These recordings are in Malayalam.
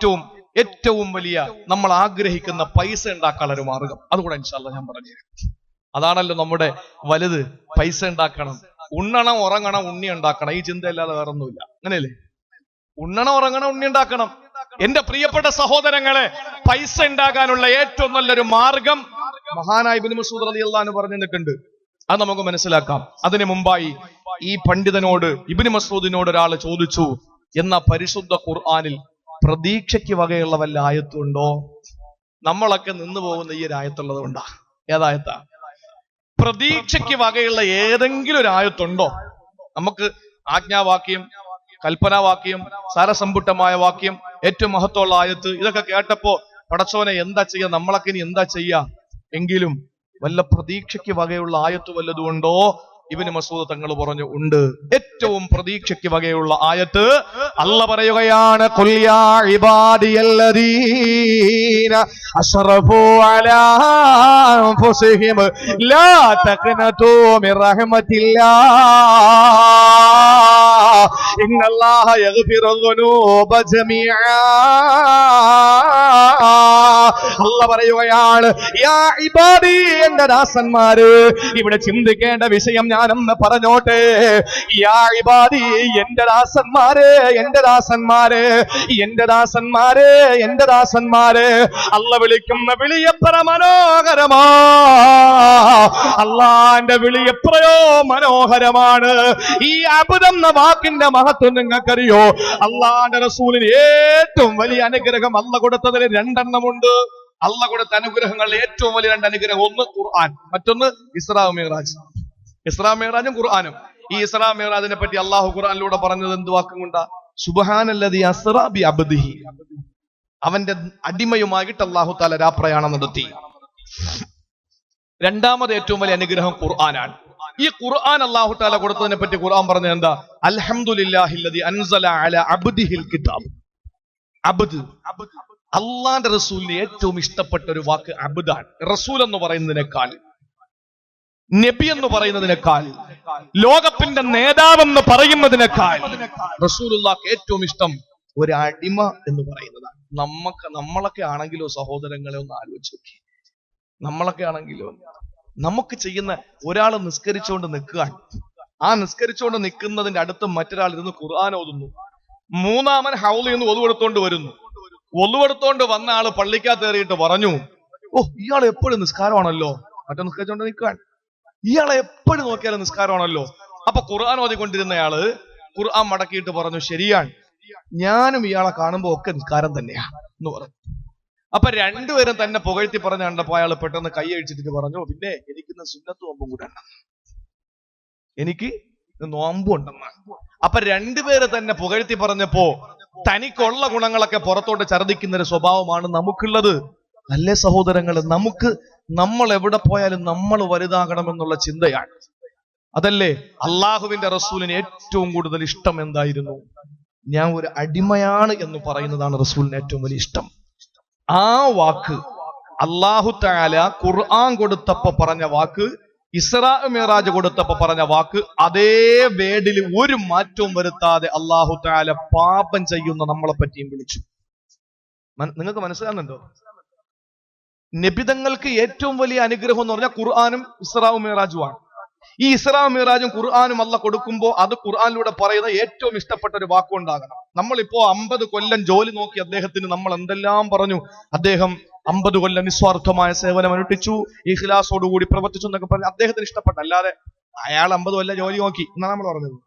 ഏറ്റവും ഏറ്റവും വലിയ നമ്മൾ ആഗ്രഹിക്കുന്ന പൈസ ഉണ്ടാക്കാനുള്ള ഒരു മാർഗം. അതുകൂടെ ഇൻഷാല്ല ഞാൻ പറഞ്ഞു അതാണല്ലോ നമ്മുടെ വലുത് പൈസ ഉണ്ടാക്കണം. ഉണ്ണണം ഉറങ്ങണം ഉണ്ണി ഉണ്ടാക്കണം. ഈ ചിന്ത അല്ലാതെ വേറെ ഒന്നുമില്ല അങ്ങനെയല്ലേ? ഉണ്ണണം ഉറങ്ങണം ഉണ്ണി ഉണ്ടാക്കണം. എന്റെ പ്രിയപ്പെട്ട സഹോദരങ്ങളെ പൈസ ഉണ്ടാക്കാനുള്ള ഏറ്റവും നല്ലൊരു മാർഗം മഹാനായ ഇബ്നു മസൂദ് റളിയല്ലാഹു പറഞ്ഞു നിൽക്കുന്നുണ്ട് അത് നമുക്ക് മനസ്സിലാക്കാം. അതിനു മുമ്പായി ഈ പണ്ഡിതനോട് ഇബ്നു മസൂദിനോട് ഒരാൾ ചോദിച്ചു എന്ന പരിശുദ്ധ ഖുർആനിൽ പ്രതീക്ഷയ്ക്ക് വകയുള്ള വല്ല ആയത്തുണ്ടോ? നമ്മളൊക്കെ നിന്നു പോകുന്ന ഈ ഒരു ആയത്തുള്ളത് കൊണ്ടാ. ഏതായത്താ? പ്രതീക്ഷയ്ക്ക് വകയുള്ള ഏതെങ്കിലും ഒരു ആയത്തുണ്ടോ? നമുക്ക് ആജ്ഞാവാക്യം കൽപ്പനാവാക്യം സാരസമ്പുട്ടമായ വാക്യം ഏറ്റവും മഹത്വമുള്ള ആയത്ത് ഇതൊക്കെ കേട്ടപ്പോ പടച്ചോനെ എന്താ ചെയ്യാ? നമ്മളൊക്കെ ഇനി എന്താ ചെയ്യാ? എങ്കിലും വല്ല പ്രതീക്ഷയ്ക്ക് വകയുള്ള ആയത്ത് വല്ലതുകൊണ്ടോ ഇവന് മസൂദ് തങ്ങൾ പറഞ്ഞു ഉണ്ട്. ഏറ്റവും പ്രതീക്ഷയ്ക്ക് വകയുള്ള ആയത്ത് അല്ല പറയുകയാണ് "ഖുൽ യാ ഇബാദിയല്ലദീന അസ്റഫു അലാ അൻഫുസിഹിം ലാ തഖ്നതു الله يغفر ദുനൂബ ജമീആ അല്ല പറയുകയാണ് യാ ഇബാദി എന്റെ ദാസന്മാര് ഇവിടെ ചിന്തിക്കേണ്ട വിഷയം ഞാനൊന്ന് പറഞ്ഞോട്ടെ. യാ ഇബാദി എന്റെ ദാസന്മാര് എന്റെ ദാസന്മാര് എന്റെ ദാസന്മാര് എന്റെ ദാസന്മാര്. അല്ല വിളിക്കുന്ന വിളിയെത്ര മനോഹരമാ. അള്ളാന്റെ വിളി എത്രയോ മനോഹരമാണ്. ഈ അബുദം എന്ന വാക്കിന്റെ മഹത്വം നിങ്ങൾക്കറിയോ? അള്ളാന്റെ റസൂലിന് ഏറ്റവും വലിയ അനുഗ്രഹം അല്ല കൊടുത്തതിൽ രണ്ടെണ്ണമുണ്ട്. അല്ല കൊടുത്ത അനുഗ്രഹങ്ങളിൽ ഏറ്റവും വലിയ രണ്ട് അനുഗ്രഹം ഒന്ന് ഖുർആൻ മറ്റൊന്ന് ഇസ്രാ മിഹ്റാജ് ഇസ്രാ മിഹ്റാജും ഖുർആാനും. ഈ ഇസ്രാ മിഹ്റാജിനെ പറ്റി അള്ളാഹു ഖുർആാനിലൂടെ പറഞ്ഞത് എന്ത് വാക്കും കൊണ്ടാ സുബഹാനല്ലതി അസ്രാബി അബ്ദിഹി അവന്റെ അടിമയുമായിട്ട് അള്ളാഹു താല രാപ്രയാണം നടത്തി. രണ്ടാമത് ഏറ്റവും വലിയ അനുഗ്രഹം ഖുർആനാണ്. ഈ ഖുർആൻ അള്ളാഹു താല കൊടുത്തതിനെ പറ്റി ഖുർആൻ പറഞ്ഞത് എന്താ? അൽഹംദുലില്ലാഹില്ലദി അൻസല അല അബ്ദിഹിൽ കിതാബ്. അബ്ദ്. അള്ളാന്റെ റസൂലിന് ഏറ്റവും ഇഷ്ടപ്പെട്ട ഒരു വാക്ക് അബ്ദാൻ. റസൂൽ എന്ന് പറയുന്നതിനേക്കാൾ നബി എന്ന് പറയുന്നതിനേക്കാൾ ലോകത്തിന്റെ നേതാവെന്ന് പറയുന്നതിനേക്കാൾ റസൂലുള്ളാക്ക് ഏറ്റവും ഇഷ്ടം ഒരു അടിമ എന്ന് പറയുന്നതാണ്. നമ്മക്ക് നമ്മളൊക്കെ ആണെങ്കിലോ സഹോദരങ്ങളെ ഒന്ന് ആലോചിച്ച് നോക്കി. നമ്മളൊക്കെ ആണെങ്കിലോ നമുക്ക് ചെയ്യുന്ന ഒരാൾ നിസ്കരിച്ചുകൊണ്ട് നിൽക്കുകയാണ്. ആ നിസ്കരിച്ചുകൊണ്ട് നിൽക്കുന്നതിന്റെ അടുത്ത് മറ്റൊരാൾ ഇരുന്ന് ഖുർആൻ ഓതുന്നു. മൂന്നാമൻ ഹൗലിൽ നിന്ന് ഒതുവെടുത്തോണ്ട് വരുന്നു. ഒതുവെടുത്തോണ്ട് വന്ന ആൾ പള്ളിക്കകത്ത് കയറിയിട്ട് പറഞ്ഞു ഓ ഇയാൾ എപ്പോഴും നിസ്കാരമാണല്ലോ? മറ്റേ നിസ്കരിച്ചോണ്ട് നിൽക്കാൻ ഇയാളെ എപ്പോഴും നോക്കിയാലും നിസ്കാരമാണല്ലോ. അപ്പൊ ഖുർആൻ ഓതിക്കൊണ്ടിരുന്നയാൾ ഖുർആൻ മടക്കിയിട്ട് പറഞ്ഞു ശരിയാണ്. ഞാനും ഇയാളെ കാണുമ്പോ ഒക്കെ നിസ്കാരം തന്നെയാ എന്ന് പറഞ്ഞു. അപ്പൊ രണ്ടുപേരും തന്നെ പുകഴ്ത്തി പറഞ്ഞ കണ്ടപ്പോ അയാൾ പെട്ടെന്ന് കൈ അഴിച്ചിട്ട് പറഞ്ഞു പിന്നെ എനിക്കിന്ന് സുന്നത്ത് നോമ്പും കൂടെ എനിക്ക് നോമ്പും ഉണ്ടെന്ന്. അപ്പൊ രണ്ടുപേരെ തന്നെ പുകഴ്ത്തി പറഞ്ഞപ്പോ തനിക്കുള്ള ഗുണങ്ങളൊക്കെ പുറത്തോട്ട് ഛർദിക്കുന്ന ഒരു സ്വഭാവമാണ് നമുക്കുള്ളത്. അല്ലേ സഹോദരങ്ങൾ നമുക്ക് നമ്മൾ എവിടെ പോയാലും നമ്മൾ വലുതാകണമെന്നുള്ള ചിന്തയാണ്. അതല്ലേ? അള്ളാഹുവിന്റെ റസൂലിന് ഏറ്റവും കൂടുതൽ ഇഷ്ടം എന്തായിരുന്നു? ഞാൻ ഒരു അടിമയാണ് എന്ന് പറയുന്നതാണ് റസൂലിന് ഏറ്റവും വലിയ ഇഷ്ടം. ആ വാക്ക് അള്ളാഹു താല ഖുർആൻ കൊടുത്തപ്പോ പറഞ്ഞ വാക്ക് ഇസ്രാ മിറാജ് കൊടുത്തപ്പോ പറഞ്ഞ വാക്ക് അതേ വേടിൽ ഒരു മാറ്റവും വരുത്താതെ അള്ളാഹു താല പാപം ചെയ്യുന്ന നമ്മളെ പറ്റിയും വിളിച്ചു. നിങ്ങൾക്ക് മനസ്സിലാകുന്നുണ്ടോ? നിബിതങ്ങൾക്ക് ഏറ്റവും വലിയ അനുഗ്രഹം എന്ന് പറഞ്ഞാൽ ഖുർആാനും ഇസ്രാവും മിറാജുമാണ് ഈ ഇസ്രാ മിറാജും ഖുർആാനും അല്ല കൊടുക്കുമ്പോൾ അത് ഖുർആാനിലൂടെ പറയുന്ന ഏറ്റവും ഇഷ്ടപ്പെട്ട ഒരു വാക്കുണ്ടാകണം നമ്മളിപ്പോ അമ്പത് കൊല്ലം ജോലി നോക്കി അദ്ദേഹത്തിന് നമ്മൾ എന്തെല്ലാം പറഞ്ഞു. അദ്ദേഹം അമ്പത് കൊല്ലം നിസ്വാർത്ഥമായ സേവനം അനുഷ്ഠിച്ചു ഇഖ്ലാസോടുകൂടി പ്രവർത്തിച്ചു എന്നൊക്കെ പറഞ്ഞു അദ്ദേഹത്തിന് ഇഷ്ടപ്പെട്ട അല്ലാതെ അയാൾ അമ്പത് കൊല്ലം ജോലി നോക്കി എന്നാണ് നമ്മൾ പറഞ്ഞത്.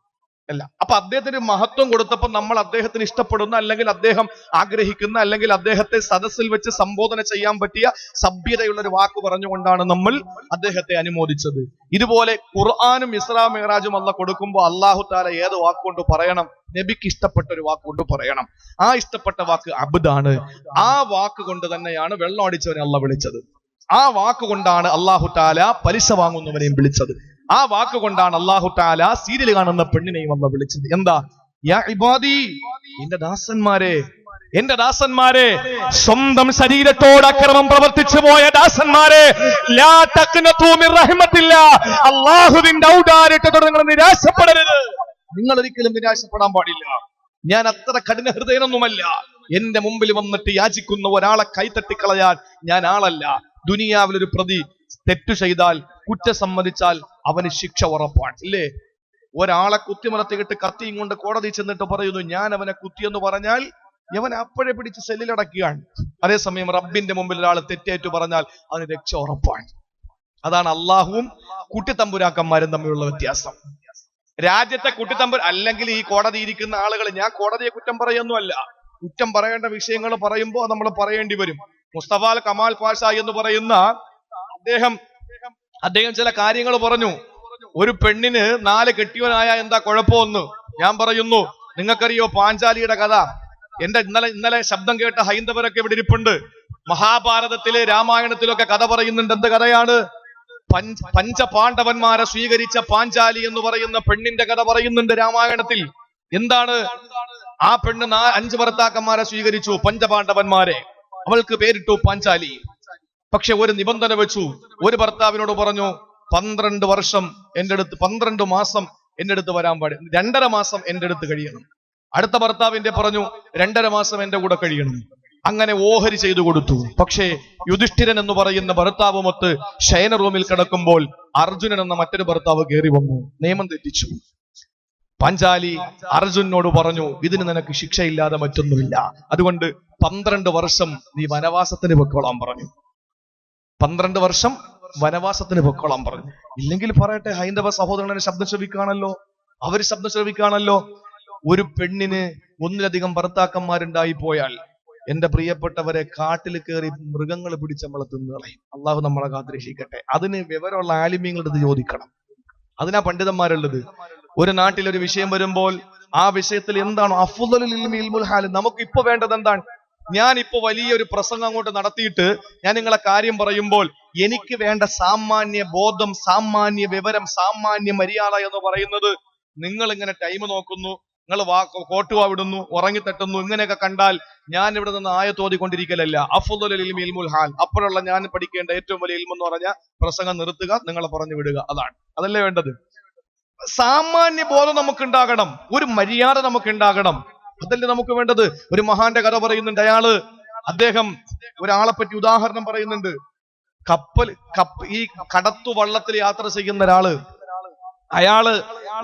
അല്ല. അപ്പൊ അദ്ദേഹത്തിന് മഹത്വം കൊടുത്തപ്പോൾ നമ്മൾ അദ്ദേഹത്തിന് ഇഷ്ടപ്പെടുന്ന അല്ലെങ്കിൽ അദ്ദേഹം ആഗ്രഹിക്കുന്ന അല്ലെങ്കിൽ അദ്ദേഹത്തെ സദസ്സിൽ വെച്ച് സംബോധന ചെയ്യാൻ പറ്റിയ സഭ്യതയുള്ള ഒരു വാക്ക് പറഞ്ഞുകൊണ്ടാണ് നമ്മൾ അദ്ദേഹത്തെ അനുമോദിച്ചത്. ഇതുപോലെ ഖുർആാനും ഇസ്ലാം മെഹ്റാജും അല്ല കൊടുക്കുമ്പോൾ അള്ളാഹു താല ഏത് വാക്കുകൊണ്ട് പറയണം? നബിക്ക് ഇഷ്ടപ്പെട്ട ഒരു വാക്കുകൊണ്ട് പറയണം. ആ ഇഷ്ടപ്പെട്ട വാക്ക് അബുദാണ്. ആ വാക്ക് കൊണ്ട് തന്നെയാണ് വെള്ളം അടിച്ചവനെ അല്ല വിളിച്ചത്. ആ വാക്കുകൊണ്ടാണ് അള്ളാഹു താല പലിശ വാങ്ങുന്നവനെയും വിളിച്ചത്. ആ വാക്കുകൊണ്ടാണ് അള്ളാഹു താല സീരിയൽ കാണുന്ന പെണ്ണിനെയും വന്ന് വിളിച്ചത്. എന്താ? യാ ഇബാദി എന്റെ ദാസന്മാരെ എന്റെ ദാസന്മാരെ സ്വന്തം ശരീരത്തോട് അക്രമം പ്രവർത്തിച്ചു പോയ ദാസന്മാരെ അള്ളാഹുവിന്റെ നിരാശപ്പെടരുത്. നിങ്ങൾ ഒരിക്കലും നിരാശപ്പെടാൻ പാടില്ല. ഞാൻ അത്ര കഠിന ഹൃദയനൊന്നുമല്ല. എന്റെ മുമ്പിൽ വന്നിട്ട് യാചിക്കുന്ന ഒരാളെ കൈത്തട്ടിക്കളയാൻ ഞാൻ ആളല്ല. ദുനിയാവിൽ ഒരു പ്രതി തെറ്റു ചെയ്താൽ കുറ്റം സമ്മതിച്ചാൽ അവന് ശിക്ഷ ഉറപ്പാണ്. ഇല്ലേ? ഒരാളെ കുത്തിമലത്തിയിട്ട് കത്തിയും കൊണ്ട് കോടതി ചെന്നിട്ട് പറയുന്നു ഞാൻ അവനെ കുത്തിയെന്ന് പറഞ്ഞാൽ ഇവൻ അപ്പോഴേ പിടിച്ച് സെല്ലിലടക്കുകയാണ് അതേസമയം റബ്ബിന്റെ മുമ്പിൽ ഒരാൾ തെറ്റേറ്റു പറഞ്ഞാൽ അതിന് രക്ഷ ഉറപ്പാണ്. അതാണ് അള്ളാഹുവും കുട്ടിത്തമ്പുരാക്കന്മാരും തമ്മിലുള്ള വ്യത്യാസം. രാജ്യത്തെ കുട്ടിത്തമ്പു അല്ലെങ്കിൽ ഈ കോടതി ഇരിക്കുന്ന ആളുകൾ ഞാൻ കോടതിയെ കുറ്റം പറയൊന്നുമല്ല കുറ്റം പറയേണ്ട വിഷയങ്ങൾ പറയുമ്പോൾ നമ്മൾ പറയേണ്ടി വരും. മുസ്തഫാൽ കമാൽ പാഷ എന്ന് പറയുന്ന അദ്ദേഹം അദ്ദേഹം ചില കാര്യങ്ങൾ പറഞ്ഞു. ഒരു പെണ്ണിന് നാല് കെട്ടിയവനായ എന്താ കുഴപ്പമൊന്ന് ഞാൻ പറയുന്നു. നിങ്ങൾക്കറിയോ പാഞ്ചാലിയുടെ കഥ? എന്റെ ഇന്നലെ ഇന്നലെ ശബ്ദം കേട്ട ഹൈന്ദവരൊക്കെ ഇവിടെ ഇരിപ്പുണ്ട്. മഹാഭാരതത്തിലെ രാമായണത്തിലൊക്കെ കഥ പറയുന്നുണ്ട്. എന്ത് കഥയാണ്? പഞ്ച പഞ്ചപാണ്ഡവന്മാരെ സ്വീകരിച്ച പാഞ്ചാലി എന്ന് പറയുന്ന പെണ്ണിന്റെ കഥ പറയുന്നുണ്ട് രാമായണത്തിൽ. എന്താണ്? ആ പെണ്ണ് നാ അഞ്ച് ഭർത്താക്കന്മാരെ സ്വീകരിച്ചു പഞ്ചപാണ്ഡവന്മാരെ. അവൾക്ക് പേരിട്ടു പാഞ്ചാലി. പക്ഷെ ഒരു നിബന്ധന വെച്ചു. ഒരു ഭർത്താവിനോട് പറഞ്ഞു പന്ത്രണ്ട് വർഷം എന്റെ അടുത്ത് പന്ത്രണ്ട് മാസം എന്റെ അടുത്ത് വരാൻ പാടില്ല രണ്ടര മാസം എന്റെ അടുത്ത് കഴിയണം. അടുത്ത ഭർത്താവിന്റെ പറഞ്ഞു രണ്ടര മാസം എന്റെ കൂടെ കഴിയണം. അങ്ങനെ ഓഹരി ചെയ്തു കൊടുത്തു. പക്ഷേ യുധിഷ്ഠിരൻ എന്ന് പറയുന്ന ഭർത്താവുമൊത്ത് ശയന റൂമിൽ കിടക്കുമ്പോൾ അർജുനൻ എന്ന മറ്റൊരു ഭർത്താവ് കയറി വന്നു. നിയമം തെറ്റിച്ചു. പാഞ്ചാലി അർജുനോട് പറഞ്ഞു ഇതിന് നിനക്ക് ശിക്ഷയില്ലാതെ മറ്റൊന്നുമില്ല. അതുകൊണ്ട് പന്ത്രണ്ട് വർഷം നീ വനവാസത്തിന് പൊക്കോളാൻ പറഞ്ഞു. പന്ത്രണ്ട് വർഷം വനവാസത്തിന് പൊക്കോളാൻ പറഞ്ഞു. ഇല്ലെങ്കിൽ പറയട്ടെ ഹൈന്ദവ സഹോദരനെ ശബ്ദം ശ്രവിക്കാണല്ലോ അവർ ശബ്ദം ശ്രവിക്കാണല്ലോ ഒരു പെണ്ണിന് ഒന്നിലധികം ഭർത്താക്കന്മാരുണ്ടായി പോയാൽ എന്റെ പ്രിയപ്പെട്ടവരെ കാട്ടിൽ കയറി മൃഗങ്ങൾ പിടിച്ച് നമ്മളെ തിന്നുകളയും അള്ളാഹു നമ്മളെ കാത്തിരക്ഷിക്കട്ടെ. അതിന് വിവരമുള്ള ആലിമ്യങ്ങളുടെ ചോദിക്കണം. അതിനാ പണ്ഡിതന്മാരുള്ളത്. ഒരു നാട്ടിൽ ഒരു വിഷയം വരുമ്പോൾ ആ വിഷയത്തിൽ എന്താണ് അഫുദലുൽ നമുക്ക് ഇപ്പൊ വേണ്ടത് എന്താണ്? ഞാൻ ഇപ്പൊ വലിയൊരു പ്രസംഗം അങ്ങോട്ട് നടത്തിയിട്ട് ഞാൻ നിങ്ങളെ കാര്യം പറയുമ്പോൾ എനിക്ക് വേണ്ട സാമാന്യ ബോധം സാമാന്യ വിവരം സാമാന്യ മര്യാദ എന്ന് പറയുന്നത് നിങ്ങൾ ഇങ്ങനെ ടൈം നോക്കുന്നു നിങ്ങൾ വാ കോട്ടുവാ വിടുന്നു ഉറങ്ങിത്തട്ടുന്നു ഇങ്ങനെയൊക്കെ കണ്ടാൽ ഞാൻ ഇവിടെ നിന്ന് ആയ തോതിക്കൊണ്ടിരിക്കലല്ല അഫുദുൽ ഹാൽ അപ്പോഴുള്ള ഞാൻ പഠിക്കേണ്ട ഏറ്റവും വലിയ ഇൽമെന്ന് പറഞ്ഞ പ്രസംഗം നിർത്തുക നിങ്ങളെ പറഞ്ഞു വിടുക. അതാണ്. അതല്ലേ വേണ്ടത്? സാമാന്യ ബോധം നമുക്ക് ഉണ്ടാകണം ഒരു മര്യാദ നമുക്ക് ഉണ്ടാകണം അതല്ലേ നമുക്ക് വേണ്ടത്? ഒരു മഹാന്റെ കഥ പറയുന്നുണ്ട്. അയാൾ അദ്ദേഹം ഒരാളെ പറ്റി ഉദാഹരണം പറയുന്നുണ്ട്. കപ്പൽ കപ്പ ഈ കടത്തു വള്ളത്തിൽ യാത്ര ചെയ്യുന്ന ഒരാൾ. അയാൾ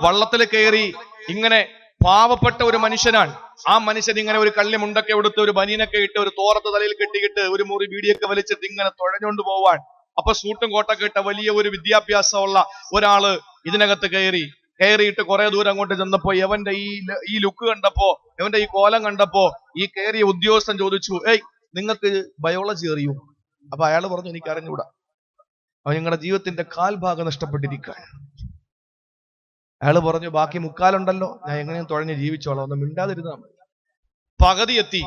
വള്ളത്തിൽ കയറി ഇങ്ങനെ പാവപ്പെട്ട ഒരു മനുഷ്യനാണ്. ആ മനുഷ്യൻ ഇങ്ങനെ ഒരു കള്ളി മുണ്ടൊക്കെ എടുത്ത് ഒരു ബനീനൊക്കെ ഇട്ട് ഒരു തോറത്ത് തലയിൽ കെട്ടിയിട്ട് ഒരു മുറി ബീഡിയൊക്കെ വലിച്ചിട്ട് ഇങ്ങനെ തുഴഞ്ഞുകൊണ്ട് പോവാൻ അപ്പൊ സൂട്ടും കോട്ടൊക്കെ ഇട്ട വലിയ ഒരു വിദ്യാഭ്യാസമുള്ള ഒരാൾ ഇതിനകത്ത് കയറി. കയറിയിട്ട് കുറെ ദൂരം അങ്ങോട്ട് ചെന്നപ്പോ എവന്റെ ഈ ഈ ലുക്ക് കണ്ടപ്പോ എവന്റെ ഈ കോലം കണ്ടപ്പോ ഈ കയറിയ ഉദ്യോഗസ്ഥൻ ചോദിച്ചു ഏയ് നിങ്ങൾക്ക് ബയോളജി അറിയൂ? അപ്പൊ അയാൾ പറഞ്ഞു എനിക്ക് അറിഞ്ഞൂടാ. അപ്പൊ നിങ്ങളുടെ ജീവിതത്തിന്റെ കാൽഭാഗം നഷ്ടപ്പെട്ടിരിക്കുകയാണ് അയാൾ പറഞ്ഞു ബാക്കി മുക്കാലുണ്ടല്ലോ. ഞാൻ എങ്ങനെയും തുഴഞ്ഞ് ജീവിച്ചോളാം. ഒന്ന് മിണ്ടാതിരുന്നാ മതി. പകുതി എത്തി.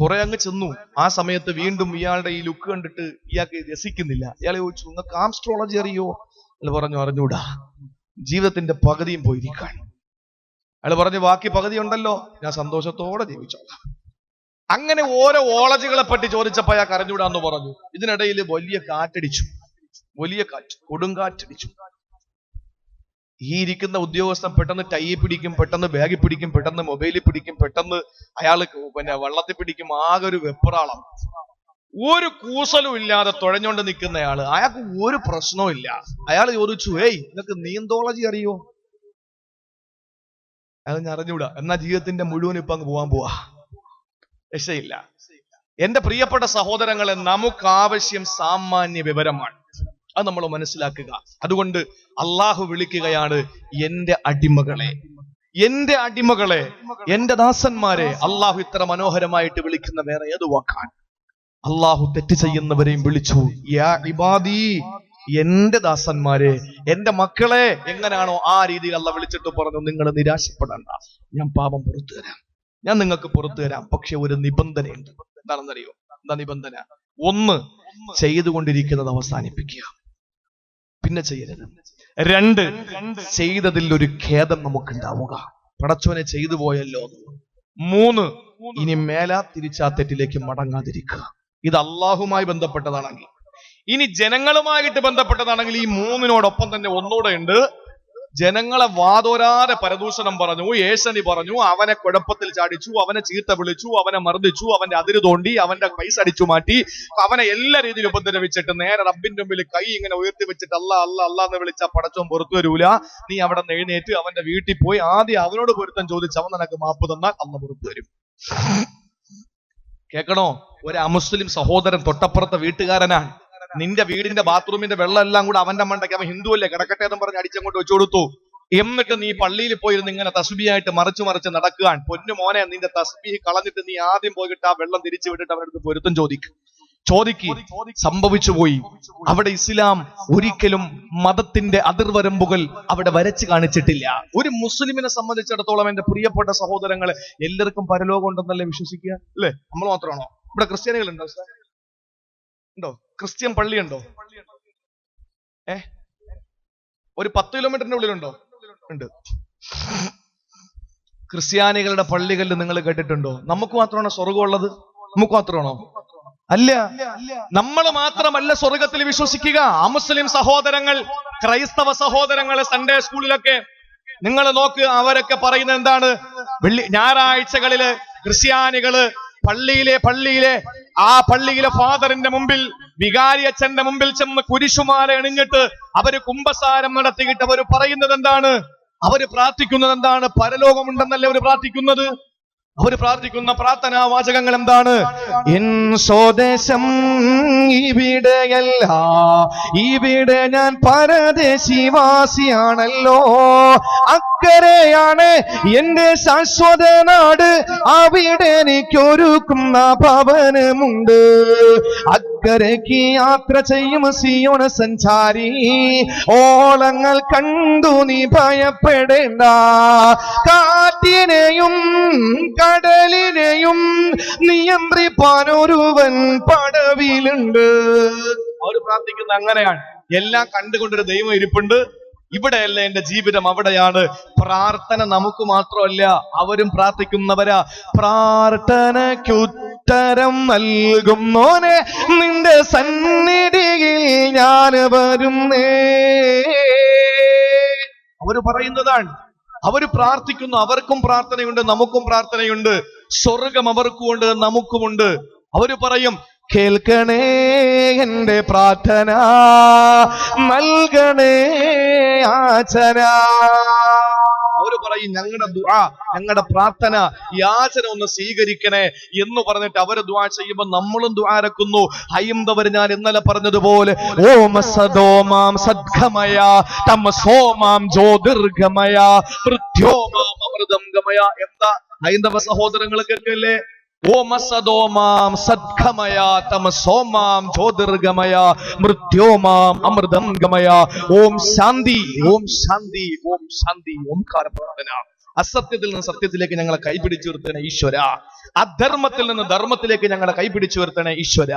കുറെ അങ്ങ് ചെന്നു. ആ സമയത്ത് വീണ്ടും ഇയാളുടെ ഈ ലുക്ക് കണ്ടിട്ട് ഇയാൾക്ക് രസിക്കുന്നില്ല. ഇയാളെ ചോദിച്ചു നിങ്ങൾക്ക് ആംസ്ട്രോളജി അറിയോ? അയാൾ പറഞ്ഞു അറിഞ്ഞൂടാ. ജീവിതത്തിന്റെ പകുതിയും പോയിരിക്കാൻ അയാൾ പറഞ്ഞു ബാക്കി പകുതി ഉണ്ടല്ലോ. ഞാൻ സന്തോഷത്തോടെ ജീവിച്ചോളാം. അങ്ങനെ ഓരോ ഓളജികളെ പറ്റി ചോദിച്ചപ്പോ അയാൾക്ക് അറിഞ്ഞൂടാന്ന് പറഞ്ഞു. ഇതിനിടയിൽ വലിയ കാറ്റടിച്ചു. വലിയ കാറ്റ് കൊടുങ്കാറ്റടിച്ചു. ഈ ഇരിക്കുന്ന ഉദ്യോഗസ്ഥൻ പെട്ടെന്ന് ടൈ പിടിക്കും പെട്ടെന്ന് ബാഗിൽ പിടിക്കും പെട്ടെന്ന് മൊബൈലിൽ പിടിക്കും പെട്ടെന്ന് അയാൾ പിന്നെ വള്ളത്തിൽ പിടിക്കും ആകെ ഒരു വെപ്രാളം. ഒരു കൂസലും ഇല്ലാതെ തുഴഞ്ഞോണ്ട് നിൽക്കുന്നയാൾ അയാൾക്ക് ഒരു പ്രശ്നവും ഇല്ല. അയാൾ ചോദിച്ചു ഏയ് നിനക്ക് നീന്തോളജി അറിയോ? ഞാൻ അറിഞ്ഞൂടാ. എന്നാ ജീവിതത്തിന്റെ മുഴുവൻ ഇപ്പൊ അങ്ങ് പോവാൻ പോവാ. രക്ഷയില്ല. എന്റെ പ്രിയപ്പെട്ട സഹോദരങ്ങളെ നമുക്ക് ആവശ്യം സാമാന്യ വിവരമാണ്. അത് നമ്മൾ മനസ്സിലാക്കുക. അതുകൊണ്ട് അള്ളാഹു വിളിക്കുകയാണ് എന്റെ അടിമകളെ എന്റെ അടിമകളെ എന്റെ ദാസന്മാരെ. അള്ളാഹു ഇത്ര മനോഹരമായിട്ട് വിളിക്കുന്ന വേറെ ഏത് വാക്കാണ്? അള്ളാഹു തെറ്റ് ചെയ്യുന്നവരെയും വിളിച്ചു. യാ ഇബാദി എന്റെ ദാസന്മാരെ എന്റെ മക്കളെ. എങ്ങനെയാണോ ആ രീതിയിൽ അല്ല വിളിച്ചിട്ട് പറഞ്ഞു നിങ്ങൾ നിരാശപ്പെടണ്ട. ഞാൻ പാപം പുറത്തു തരാം. ഞാൻ നിങ്ങൾക്ക് പുറത്തു തരാം. പക്ഷെ ഒരു നിബന്ധനയുണ്ട്. എന്താണെന്നറിയോ? എന്താ നിബന്ധന? ഒന്ന് ചെയ്തുകൊണ്ടിരിക്കുന്നത് അവസാനിപ്പിക്കുക. പിന്നെ ചെയ്യരുത്. രണ്ട് ചെയ്തതിൽ ഒരു ഖേദം നമുക്കുണ്ടാവുക. പടച്ചോനെ ചെയ്തു പോയല്ലോ മൂന്ന് ഇനി മേലാ തിരിച്ചാ തെറ്റിലേക്ക് മടങ്ങാതിരിക്കുക. ഇത് അള്ളാഹുമായി ബന്ധപ്പെട്ടതാണെങ്കിൽ ഇനി ജനങ്ങളുമായിട്ട് ബന്ധപ്പെട്ടതാണെങ്കിൽ ഈ മൂന്നിനോടൊപ്പം തന്നെ ഒന്നുകൂടെ ഉണ്ട്. ജനങ്ങളെ വാതോരാതെ പരദൂഷണം പറഞ്ഞു ഏഷണി പറഞ്ഞു അവനെ കുഴപ്പത്തിൽ ചാടിച്ചു അവനെ ചീത്ത വിളിച്ചു അവനെ മർദ്ദിച്ചു അവന്റെ അതിര് തോണ്ടി അവന്റെ പൈസ അടിച്ചു മാറ്റി അവനെ എല്ലാ രീതിയിലും ഉപദ്രവിച്ചിട്ട് നേരെ റബ്ബിന്റെ മുമ്പിൽ കൈ ഇങ്ങനെ ഉയർത്തി വെച്ചിട്ട് അല്ല അല്ല അല്ല എന്ന് വിളിച്ച പടച്ചോൻ പുറത്തു വരൂല. നീ അവിടെ നിന്ന് എഴുന്നേറ്റ് അവന്റെ വീട്ടിൽ പോയി ആദ്യം അവനോട് പൊരുത്തം ചോദിച്ച് അവൻ നിനക്ക് മാപ്പ് തന്നാൽ അന്ന് പുറത്തു വരും. കേക്കണോ? ഒരു അമുസ്ലിം സഹോദരൻ തൊട്ടപ്പുറത്തെ വീട്ടുകാരനാണ്. നിന്റെ വീടിന്റെ ബാത്റൂമിന്റെ വെള്ളം എല്ലാം കൂടെ അവന്റെ മണ്ടയ്ക്ക് അവൻ ഹിന്ദു അല്ലേ കിടക്കട്ടെ എന്ന് പറഞ്ഞ് അടിച്ചങ്ങോട്ട് വെച്ചു കൊടുത്തു. എന്നിട്ട് നീ പള്ളിയിൽ പോയിരുന്ന് ഇങ്ങനെ തസ്ബിയായിട്ട് മറിച്ച് മറിച്ച് നടക്കുവാൻ. പൊന്നു മോനെ നിന്റെ തസ്ബി കളഞ്ഞിട്ട് നീ ആദ്യം പോയിട്ട് ആ വെള്ളം തിരിച്ചു വിട്ടിട്ട് അവരുടെ അടുത്ത് പൊരുത്തം ചോദിക്കും. ചോദിക്ക്. സംഭവിച്ചു പോയി. അവിടെ ഇസ്ലാം ഒരിക്കലും മതത്തിന്റെ അതിർവരമ്പുകൾ അവിടെ വരച്ചു കാണിച്ചിട്ടില്ല. ഒരു മുസ്ലിമിനെ സംബന്ധിച്ചിടത്തോളം എന്റെ പ്രിയപ്പെട്ട സഹോദരങ്ങളെ എല്ലാവർക്കും പരലോകം ഉണ്ടെന്നല്ലേ വിശ്വസിക്കുക? അല്ലേ? നമ്മൾ മാത്രമാണോ? ഇവിടെ ക്രിസ്ത്യാനികളുണ്ടോ ഉണ്ടോ? ക്രിസ്ത്യൻ പള്ളിയുണ്ടോ? ഏ? ഒരു പത്ത് കിലോമീറ്ററിന്റെ ഉള്ളിലുണ്ടോ? ഉണ്ട്. ക്രിസ്ത്യാനികളുടെ പള്ളികളിൽ നിങ്ങൾ കേട്ടിട്ടുണ്ടോ? നമുക്ക് മാത്രമാണോ സ്വർഗമുള്ളത് നമുക്ക് മാത്രമാണോ? അല്ല. നമ്മൾ മാത്രമല്ല സ്വർഗത്തിൽ വിശ്വസിക്കുക. മുസ്ലിം സഹോദരങ്ങൾ ക്രൈസ്തവ സഹോദരങ്ങളെ സൺഡേ സ്കൂളിലൊക്കെ നിങ്ങൾ നോക്ക് അവരൊക്കെ പറയുന്നത് എന്താണ്? വെള്ളി ഞായറാഴ്ചകളിൽ ക്രിസ്ത്യാനികൾ പള്ളിയിലെ പള്ളിയിലെ ആ പള്ളിയിലെ ഫാദറിന്റെ മുമ്പിൽ വികാരി അച്ഛന്റെ മുമ്പിൽ ചെന്ന് കുരിശുമാല എണിഞ്ഞിട്ട് അവർ കുംഭസാരം നടത്തിയിട്ട് അവർ പറയുന്നത് എന്താണ് അവർ പ്രാർത്ഥിക്കുന്നത് എന്താണ് പരലോകമുണ്ടെന്നല്ലേ അവർ പ്രാർത്ഥിക്കുന്നത്? അവർ പ്രാർത്ഥിക്കുന്ന പ്രാർത്ഥനാ വാചകങ്ങൾ എന്താണ്? എൻ സ്വദേശം ഇവിടെയല്ല. ഇവിടെ ഞാൻ പരദേശിവാസിയാണല്ലോ. അക്കരെയാണ് എന്റെ ശാശ്വത നാട്. അവിടെ എനിക്കൊരുക്കുന്ന ഭവനമുണ്ട്. അക്കരയ്ക്ക് യാത്ര ചെയ്യും സിയോണ സഞ്ചാരി. ഓളങ്ങൾ കണ്ടു നീ ഭയപ്പെടേണ്ട. കാറ്റിനെയും കടലിനെയും നിയന്ത്രിപ്പാൻ ഒരുവൻ പടവിലുണ്ട്. അവർ പ്രാർത്ഥിക്കുന്ന അങ്ങനെയാണ്. എല്ലാം കണ്ടുകൊണ്ടൊരു ദൈവം ഇരിപ്പുണ്ട്. ഇവിടെയല്ല എന്റെ ജീവിതം അവിടെയാണ് പ്രാർത്ഥന നമുക്ക് മാത്രമല്ല അവരും പ്രാർത്ഥിക്കുന്നവരാ. പ്രാർത്ഥനയ്ക്കുത്തരം നൽകുന്നോനെ നിന്റെ സന്നിധിയിൽ ഞാൻ വരുന്നേ. അവർ പറയുന്നതാണ് അവർ പ്രാർത്ഥിക്കുന്നു അവർക്കും പ്രാർത്ഥനയുണ്ട് നമുക്കും പ്രാർത്ഥനയുണ്ട്. സ്വർഗം അവർക്കുമുണ്ട് നമുക്കുമുണ്ട്. അവർ പറയും കേൾക്കണേ എന്റെ പ്രാർത്ഥന നൽകണേ യാചന അവർ പറയും ഞങ്ങളുടെ ദുആ ഞങ്ങളുടെ പ്രാർത്ഥന യാചന ഒന്ന് സ്വീകരിക്കണേ എന്ന് പറഞ്ഞിട്ട് അവർ ദുആ ചെയ്യുമ്പോൾ നമ്മളും ദുആരക്കുന്നു ഹൈന്ദവർ ഞാൻ ഇന്നലെ പറഞ്ഞതുപോലെ ഓമ സദോമാം സദ്ഗമയ തമസോമാം ജ്യോതിർഗമയ മൃത്യോമാം അമൃതം ഗമയ എന്താ ഹൈന്ദവ സഹോദരങ്ങൾ കേൾക്കല്ലേ? അസത്യത്തിൽ നിന്ന് സത്യത്തിലേക്ക് ഞങ്ങളെ കൈപിടിച്ചു നിർത്തണേ ഈശ്വര. അധർമ്മത്തിൽ നിന്ന് ധർമ്മത്തിലേക്ക് ഞങ്ങളെ കൈപിടിച്ചു വരുത്തണേ ഈശ്വര.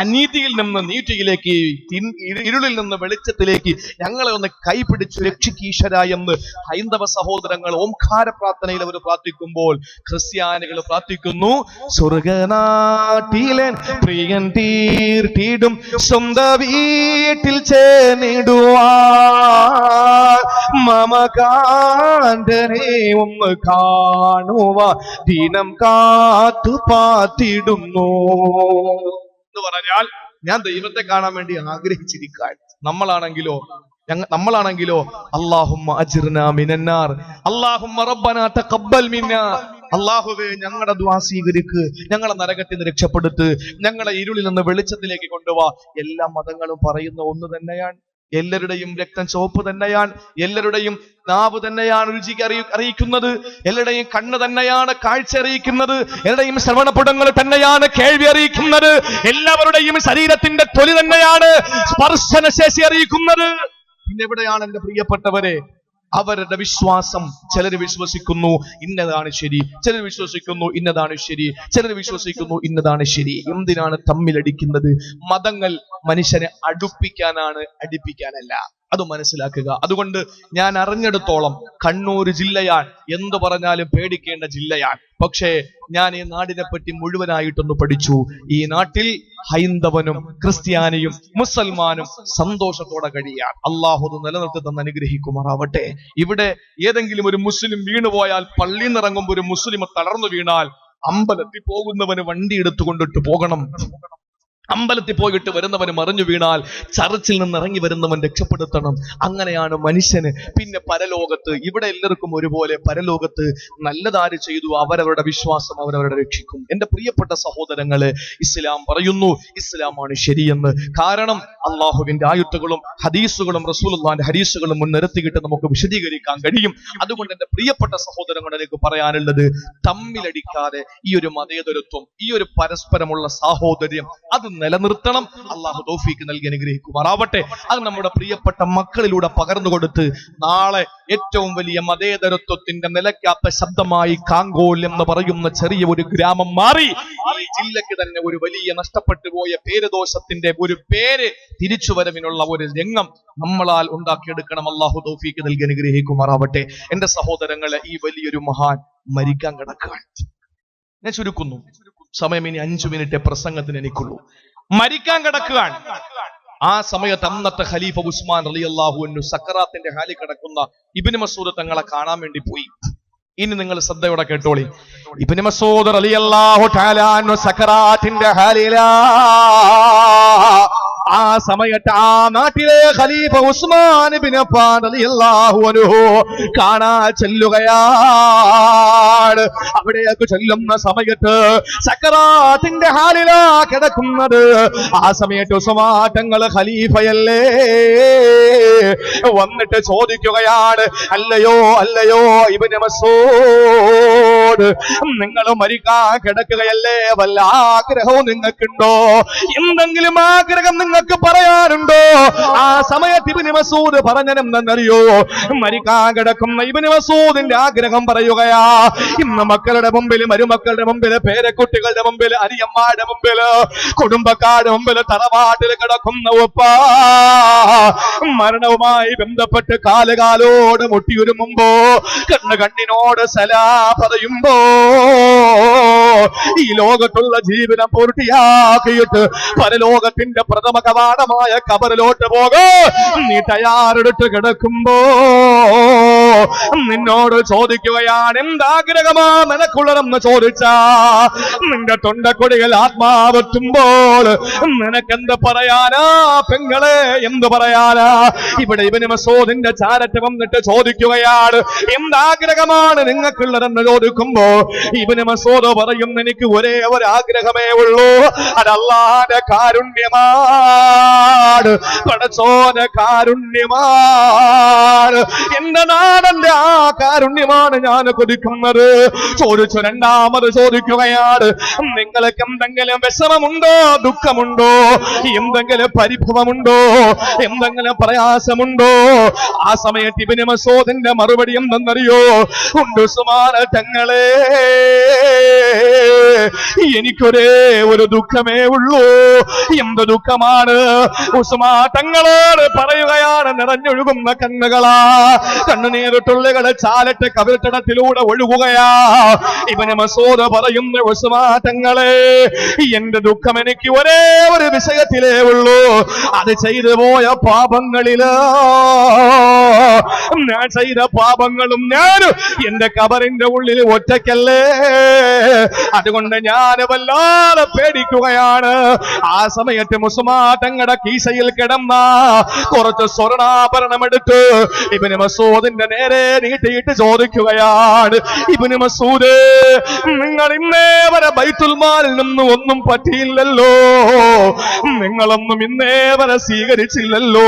അനീതിയിൽ നിന്ന് നീതിയിലേക്ക് ഇരുളിൽ നിന്ന് വെളിച്ചത്തിലേക്ക് ഞങ്ങളെ ഒന്ന് കൈപിടിച്ചു രക്ഷിക്ക് ഈശ്വര എന്ന് ഹൈന്ദവ സഹോദരങ്ങൾ ഓംകാര പ്രാർത്ഥനയിൽ അവർ പ്രാർത്ഥിക്കുമ്പോൾ ക്രിസ്ത്യാനികൾ പ്രാർത്ഥിക്കുന്നു സ്വർഗനാട്ടിലെ പ്രിയൻ തീർത്തിടും സ്വന്ത വീട്ടിൽ ചേനിടുവാ ഒന്ന് കാണുവാ ദിനം കാത്തു പാത്തിടുന്നു. എന്ന് പറഞ്ഞാൽ ഞാൻ ദൈവത്തെ കാണാൻ വേണ്ടി ആഗ്രഹിച്ചിരിക്കാൻ നമ്മളാണെങ്കിലോ നമ്മളാണെങ്കിലോ അജിർന മിനന്നാർ. തഖബ്ബൽ മിന്നാ. അള്ളാഹുവേ ഞങ്ങളുടെ ദ്വാ സ്വീകരിക്ക് ഞങ്ങളെ നരകത്തിൽ നിന്ന് രക്ഷപ്പെടുത്ത് ഞങ്ങളെ ഇരുളിൽ നിന്ന് വെളിച്ചത്തിലേക്ക് കൊണ്ടുപോവാ എല്ലാ മതങ്ങളും പറയുന്ന ഒന്ന് തന്നെയാണ്. എല്ലാവരുടെയും രക്തം ചുവപ്പ് തന്നെയാണ്. എല്ലാവരുടെയും നാവ് തന്നെയാണ് രുചിക്ക് അറിയി അറിയിക്കുന്നത്. എല്ലാവരുടെയും കണ്ണ് തന്നെയാണ് കാഴ്ച അറിയിക്കുന്നത്. എല്ലാവരുടെയും ശ്രവണപുടങ്ങൾ തന്നെയാണ് കേൾവി അറിയിക്കുന്നത്. എല്ലാവരുടെയും ശരീരത്തിന്റെ തൊലി തന്നെയാണ് സ്പർശന ശേഷി അറിയിക്കുന്നത്. പിന്നെ എവിടെയാണ് എന്റെ പ്രിയപ്പെട്ടവരെ? അവരുടെ വിശ്വാസം ചിലർ വിശ്വസിക്കുന്നു ഇന്നതാണ് ശരി. ചിലർ വിശ്വസിക്കുന്നു ഇന്നതാണ് ശരി. ചിലർ വിശ്വസിക്കുന്നു ഇന്നതാണ് ശരി. എന്തിനാണ് തമ്മിലടിക്കുന്നത്? മതങ്ങൾ മനുഷ്യനെ അടുപ്പിക്കാനാണ് അടിപ്പിക്കാനല്ല. അത് മനസ്സിലാക്കുക. അതുകൊണ്ട് ഞാൻ അറിഞ്ഞെടുത്തോളം കണ്ണൂർ ജില്ലയാണ്. എന്തു പറഞ്ഞാലും പേടിക്കേണ്ട ജില്ലയാണ്. പക്ഷേ ഞാൻ ഈ നാടിനെ പറ്റി മുഴുവനായിട്ടൊന്ന് പഠിച്ചു. ഈ നാട്ടിൽ ഹൈന്ദവനും ക്രിസ്ത്യാനിയും മുസൽമാനും സന്തോഷത്തോടെ കഴിയാൻ അള്ളാഹു അത് നിലനിർത്തി തന്ന് അനുഗ്രഹിക്കുമാറാവട്ടെ. ഇവിടെ ഏതെങ്കിലും ഒരു മുസ്ലിം വീണുപോയാൽ പള്ളിയിൽ നിന്നിറങ്ങുമ്പോൾ ഒരു മുസ്ലിം തളർന്നു വീണാൽ അമ്പലത്തിൽ പോകുന്നവന് വണ്ടി എടുത്തുകൊണ്ടിട്ട് പോകണം. അമ്പലത്തിൽ പോയിട്ട് വരുന്നവന് മറിഞ്ഞു വീണാൽ ചർച്ചിൽ നിന്ന് ഇറങ്ങി വരുന്നവൻ രക്ഷപ്പെടുത്തണം. അങ്ങനെയാണ് മനുഷ്യന്. പിന്നെ പരലോകത്ത് ഇവിടെ എല്ലാവർക്കും ഒരുപോലെ പരലോകത്ത് നല്ലതാര് ചെയ്തു അവരവരുടെ വിശ്വാസം അവരവരുടെ രക്ഷിക്കും. എന്റെ പ്രിയപ്പെട്ട സഹോദരങ്ങളെ ഇസ്ലാം പറയുന്നു ഇസ്ലാമാണ് ശരിയെന്ന്. കാരണം അള്ളാഹുവിന്റെ ആയുത്തുകളും ഹദീസുകളും റസൂലുള്ളാന്റെ ഹദീസുകളും മുൻനിർത്തിയിട്ട് നമുക്ക് വിശദീകരിക്കാൻ കഴിയും. അതുകൊണ്ട് എന്റെ പ്രിയപ്പെട്ട സഹോദരങ്ങളിലേക്ക് പറയാനുള്ളത് തമ്മിലടിക്കാതെ ഈ ഒരു മതേതരത്വം ഈ ഒരു പരസ്പരമുള്ള സാഹോദര്യം അത് നിലനിർത്തണം. അള്ളാഹു തോഫീക്ക് നൽകി അനുഗ്രഹിക്കുമാറാവട്ടെ. അത് നമ്മുടെ പ്രിയപ്പെട്ട മക്കളിലൂടെ പകർന്നു കൊടുത്ത് നാളെ ഏറ്റവും വലിയ മതേതരത്വത്തിന്റെ നിലയ്ക്കാത്ത ശബ്ദമായി കാങ്കോൽ എന്ന് പറയുന്ന ചെറിയ ഒരു ഗ്രാമം മാറി. ഈ ജില്ലക്ക് തന്നെ ഒരു വലിയ നഷ്ടപ്പെട്ടു പോയ പേരുദോഷത്തിന്റെ ഒരു പേര് തിരിച്ചുവരവിനുള്ള ഒരു രംഗം നമ്മളാൽ ഉണ്ടാക്കിയെടുക്കണം. അള്ളാഹു തോഫീക്ക് നൽകി അനുഗ്രഹിക്കുമാറാവട്ടെ. എന്റെ സഹോദരങ്ങളെ ഈ വലിയൊരു മഹാൻ മരിക്കാൻ കിടക്കുകയാണ്. ഞാൻ ചുരുക്കുന്നു. സമയം ഇനി അഞ്ചു മിനിറ്റ് പ്രസംഗത്തിന് എനിക്കുള്ളൂ. മരിക്കാൻ കിടക്കുകയാണ്. ആ സമയത്ത് അന്നത്തെ ഖലീഫ ഉസ്മാൻ അലി അള്ളാഹുവിനു സക്കറാത്തിന്റെ ഹാലി കിടക്കുന്ന ഇബിന് മസൂദ് തങ്ങളെ കാണാൻ വേണ്ടി പോയി. ഇനി നിങ്ങൾ ശ്രദ്ധയോടെ കേട്ടോളി. ഇബിന് മസൂദ് അലി അള്ളാഹു സക്കറാത്തിന്റെ ഹാലിലാ ആ സമയത്ത് ആ നാട്ടിലെ ഖലീഫ ഉസ്മാൻ ബിൻ അഫ്ഫാൻ റളിയല്ലാഹു അൻഹു കാണാ ചെല്ലുകയാണ്. അവിടേക്ക് ചെല്ലുന്ന സമയത്ത് സക്കറാത്തിന്റെ ഹാലിലാ കിടക്കുന്നത്. ആ സമയത്ത് ഉസ്മാറ്റങ്ങൾ ഖലീഫയല്ലേ? വന്നിട്ട് ചോദിക്കുകയാണ് അല്ലയോ അല്ലയോ ഇബിന് മസൂദ് നിങ്ങൾ മരിക്കാൻ കിടക്കുകയല്ലേ? വല്ല ആഗ്രഹവും നിങ്ങൾക്കുണ്ടോ? എന്തെങ്കിലും ആഗ്രഹം നിങ്ങൾക്ക് പറയാനുണ്ടോ? ആ സമയത്ത് ഇബിന് മസൂദ് പറഞ്ഞതെന്നറിയോ മരിക്കാൻ കിടക്കുന്ന ഇബിന് മസൂദിന്റെ ആഗ്രഹം പറയുകയാ. ഇന്ന് മക്കളുടെ മുമ്പിൽ മരുമക്കളുടെ മുമ്പിൽ പേരക്കുട്ടികളുടെ മുമ്പിൽ അരിയമ്മയുടെ മുമ്പിൽ കുടുംബക്കാരുടെ മുമ്പിൽ തറവാട്ടിൽ കിടക്കുന്ന ഉപ്പ മരണവുമായി ബന്ധപ്പെട്ട് കാലുകാലോട് മുട്ടിയുരുമുമ്പോ കണ്ണ് കണ്ണിനോട് സലാ പറയുമ്പോ ഈ ലോകത്തുള്ള ജീവിതം പൂർത്തിയാക്കിയിട്ട് പരലോകത്തിന്റെ പ്രഥമ കവാടമായ കബറിലോട്ട് പോകോ. നീ തയ്യാറെടുത്ത് കിടക്കുമ്പോ നിന്നോട് ചോദിക്കുകയാണ് എന്താഗ്രഹമാ? നിനക്കുള്ളതെന്ന് ചോദിച്ചാ നിന്റെ തൊണ്ടക്കൊടികൾ ആത്മാവെത്തുമ്പോൾ നിനക്കെന്ത് പറയാനാ? പെങ്ങളെ എന്ത് പറയാനാ? ഇവിടെ ഇവന് മസോദിന്റെ ചാരറ്റ് വന്നിട്ട് ചോദിക്കുകയാണ് എന്താഗ്രഹമാണ് നിങ്ങൾക്കുള്ളതെന്ന് ചോദിക്കുമ്പോ ഇവന് മസൂദ് പറയും എനിക്ക് ഒരേ ഒരാഗ്രഹമേ ഉള്ളൂ. അതല്ലാതെ കാരുണ്യമാണ് പടച്ചോന കാരുണ്യമാണ് എന്റെ നാടന്റെ ആ കാരുണ്യമാണ് ഞാൻ കൊതിക്കുന്നത്. ചോദിച്ചു രണ്ടാമത് ചോദിക്കുകയാണ്. നിങ്ങൾക്ക് എന്തെങ്കിലും വിഷമമുണ്ടോ? ദുഃഖമുണ്ടോ? എന്തെങ്കിലും പരിഭവമുണ്ടോ? എന്തെങ്കിലും പ്രയാസമുണ്ടോ? ആ സമയത്ത് ഇബിന് മസോദിന്റെ മറുപടി എന്തെന്നറിയോ? ഉണ്ട് സുമാന തങ്ങളെ എനിക്കൊരേ ഒരു ദുഃഖമേ ഉള്ളൂ. എന്ത് ദുഃഖമാണ്? തങ്ങളോട് പറയുകയാണ് നിറഞ്ഞൊഴുകുന്ന കണ്ണുകളാ. കണ്ണുനീരുട്ടുള്ളികളെ ചാലറ്റ് കവിൾത്തടത്തിലൂടെ ഒഴുകുകയാ. ഇവന് മസൂദ് പറയുന്ന ഉസ്മാ തങ്ങളെ എന്റെ ദുഃഖം എനിക്ക് ഒരേ ഒരു വിഷയത്തിലേ ഉള്ളൂ. അത് ചെയ്തു പോയ പാപങ്ങളില. ഞാൻ ചെയ്ത പാപങ്ങളും ഞാൻ എന്റെ കബറിന്റെ ഉള്ളിൽ ഒറ്റയ്ക്കല്ലേ. അതുകൊണ്ട് ഞാൻ വല്ലാതെ പേടിക്കുകയാണ്. ആ സമയത്ത് മുസ്മാ കീശയിൽ കിടന്ന കുറച്ച് സ്വർണാഭരണം എടുത്ത് ഇവന് മസൂദിന്റെ നേരെ നീട്ടിയിട്ട് ചോദിക്കുകയാണ്. ഇവന് മസൂദ് നിങ്ങൾ ഇന്നേ വരെ ബൈത്തുൽമാലിൽ നിന്നും ഒന്നും പറ്റിയില്ലല്ലോ. നിങ്ങളൊന്നും ഇന്നേ വരെ സ്വീകരിച്ചില്ലല്ലോ.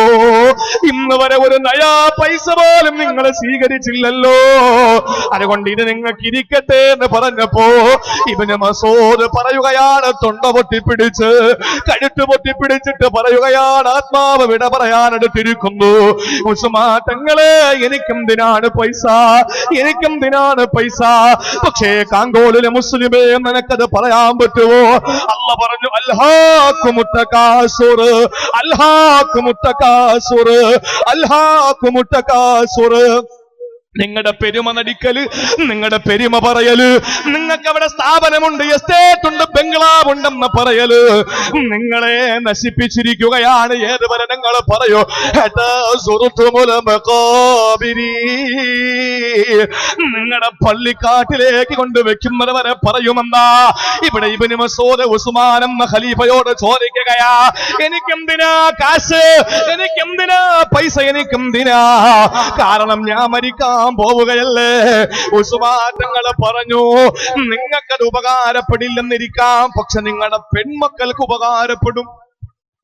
ഇന്ന് വരെ ഒരു നയാ പൈസ പോലും നിങ്ങൾ സ്വീകരിച്ചില്ലല്ലോ. അതുകൊണ്ട് ഇത് നിങ്ങൾക്ക് ഇരിക്കട്ടെ എന്ന് പറഞ്ഞപ്പോ ഇവന് മസൂദ് പറയുകയാണ് തൊണ്ട പൊട്ടിപ്പിടിച്ച് കഴുത്ത് പൊട്ടിപ്പിടിച്ചിട്ട് പറയുകയാണ് ആത്മാവ് വിട പറയാനെടുത്തിരിക്കുന്നു ഉസുമാറ്റങ്ങളെ എനിക്കെന്തിനാണ് പൈസ? എനിക്കെന്തിനാണ് പൈസ? പക്ഷേ കാങ്കോലിലെ മുസ്ലിമേ നിനക്കത് പറയാൻ പറ്റുമോ? അല്ല പറഞ്ഞു അൽഹാക്കുമുട്ടകാസുർ അൽഹാക്കുമുട്ടകാസുർ അൽഹാക്കുമുട്ടകാസുർ നിങ്ങളുടെ പെരുമ നടിക്കൽ നിങ്ങളുടെ പെരുമ പറയൽ നിങ്ങൾക്ക് അവിടെ സ്ഥാപനമുണ്ട് എസ്റ്റേറ്റ് ഉണ്ട് ബംഗ്ലാവ് ഉണ്ടെന്ന് പറയൽ. നിങ്ങളെ നശിപ്പിച്ചിരിക്കുകയാണ് ഏത് വരെ നിങ്ങൾ പറയൂ. നിങ്ങളുടെ പള്ളിക്കാട്ടിലേക്ക് കൊണ്ട് വെക്കുന്നത് വരെ പറയുമെന്നാ ഇവിടെ ഇബിന് മസൂദ് ഉസ്മാനം ഖലീഫയോട് ചോദിക്കുകയാ എനിക്കെന്തിനാ കാശ്? എനിക്കെന്തിനാ പൈസ? എനിക്കെന്തിനാ? കാരണം ഞാൻ മരിക്കാൻ പോവുകയല്ലേ? ഉസുമാറ്റങ്ങൾ പറഞ്ഞു നിങ്ങൾക്കത് ഉപകാരപ്പെടില്ലെന്നിരിക്കാം. പക്ഷെ നിങ്ങളുടെ പെൺമക്കൾക്ക് ഉപകാരപ്പെടും.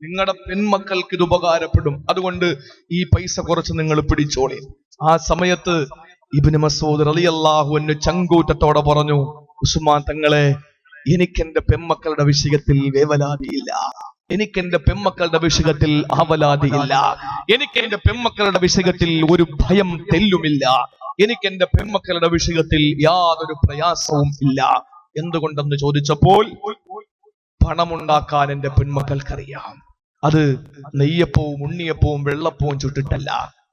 നിങ്ങളുടെ പെൺമക്കൾക്ക് ഇത് ഉപകാരപ്പെടും. അതുകൊണ്ട് ഈ പൈസ കുറച്ച് നിങ്ങൾ പിടിച്ചോളി. ആ സമയത്ത് ഇബിന് മസൂദ് റളിയല്ലാഹു അൻഹു ചങ്കൂറ്റത്തോടെ പറഞ്ഞു ഉസ്മാൻ തങ്ങളെ എനിക്ക് എന്റെ പെൺമക്കളുടെ വിഷയത്തിൽ വേവലാതിയില്ല. എനിക്ക് എന്റെ പെൺമക്കളുടെ വിഷയത്തിൽ അവലാതിയില്ല എനിക്ക് എന്റെ പെൺമക്കളുടെ വിഷയത്തിൽ ഒരു ഭയം തെല്ലുമില്ല. എനിക്ക് എന്റെ പെൺമക്കളുടെ വിഷയത്തിൽ യാതൊരു പ്രയാസവും ഇല്ല. എന്തുകൊണ്ടെന്ന് ചോദിച്ചപ്പോൾ പണമുണ്ടാക്കാൻ എന്റെ പെൺമക്കൾക്കറിയാം. അത് നെയ്യപ്പവും ഉണ്ണിയപ്പവും വെള്ളപ്പവും ചുട്ടിട്ടല്ല.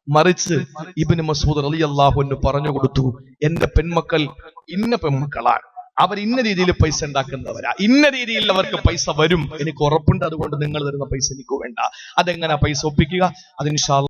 മറിച്ച് ഇബിന് മസൂദ് അലി എന്ന് പറഞ്ഞു കൊടുത്തു എന്റെ പെൺമക്കൾ ഇന്ന പെൺമക്കളാണ്. അവർ ഇന്ന രീതിയിൽ പൈസ ഉണ്ടാക്കുന്നവരാ. ഇന്ന രീതിയിൽ അവർക്ക് പൈസ വരും. എനിക്ക് ഉറപ്പുണ്ട്. അതുകൊണ്ട് നിങ്ങൾ തരുന്ന പൈസ എനിക്ക് വേണ്ട. അതെങ്ങനെ പൈസ ഒപ്പിക്കുക? അതിന്